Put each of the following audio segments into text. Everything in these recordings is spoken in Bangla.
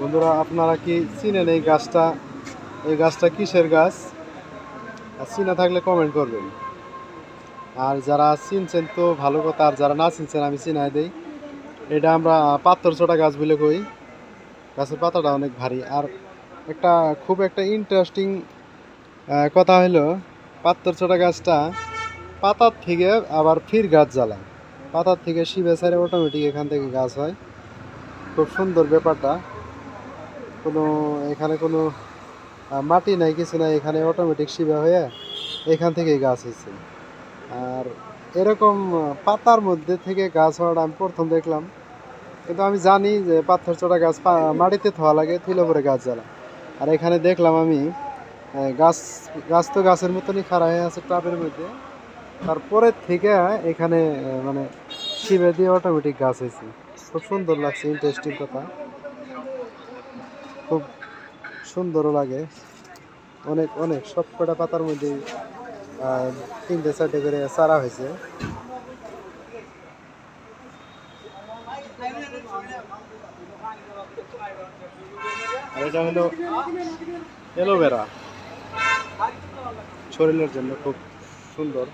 বন্ধুরা, আপনারা কি চিনেন এই গাছটা? এই গাছটা কিসের গাছ? আর চিনা থাকলে কমেন্ট করবেন। আর যারা চিনছেন তো ভালো কথা, আর যারা না চিনছেন আমি চিনাই দেই। এটা আমরা পাত্তর ছোটা গাছ বলে কই। গাছের পাতাটা অনেক ভারী। আর একটা খুব একটা ইন্টারেস্টিং কথা হলো পাত্তর ছোটা গাছটা পাতার থেকে আবার ফির গাছ জ্বালায়। পাতার থেকে শিবে সারে অটোমেটিক এখান থেকে গাছ হয়। খুব সুন্দর ব্যাপারটা। কোনো এখানে কোনো মাটি নাই, কিছু নাই, এখানে অটোমেটিক শিবা হয়ে এখান থেকেই গাছ হয়েছে আর এরকম পাতার মধ্যে থেকে গাছ হওয়াটা আমি প্রথম দেখলাম। কিন্তু আমি জানি যে পাথর চড়া গাছ মাটিতে থোয়া লাগে থুলে পরে গাছ জ্বালা। আর এখানে দেখলাম আমি গাছ গাছ তো গাছের মতনই খাড়া হয়ে আছে টবের মধ্যে। তারপরে থেকে এখানে মানে শিবে দিয়ে অটোমেটিক গাছ হয়েছে খুব সুন্দর লাগছে ইন্টারেস্টিং কথা। খুব সুন্দরও লাগে। অনেক অনেক, সব কটা পাতার মধ্যে তিনটে, চারটে করে চারা হয়েছে। এটা হলো অ্যালোভেরা। শরীরের জন্য খুব সুন্দর।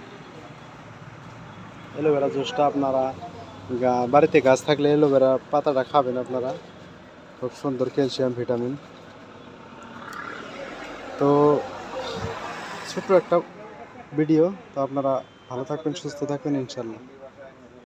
অ্যালোভেরা জুসটা আপনারা বাড়িতে গাছ থাকলে অ্যালোভেরা পাতাটা খাবেন আপনারা। খুব সুন্দর ক্যালসিয়াম, ভিটামিন। তো ছোট্ট একটা ভিডিও। তো আপনারা ভালো থাকবেন, সুস্থ থাকবেন ইনশাল্লাহ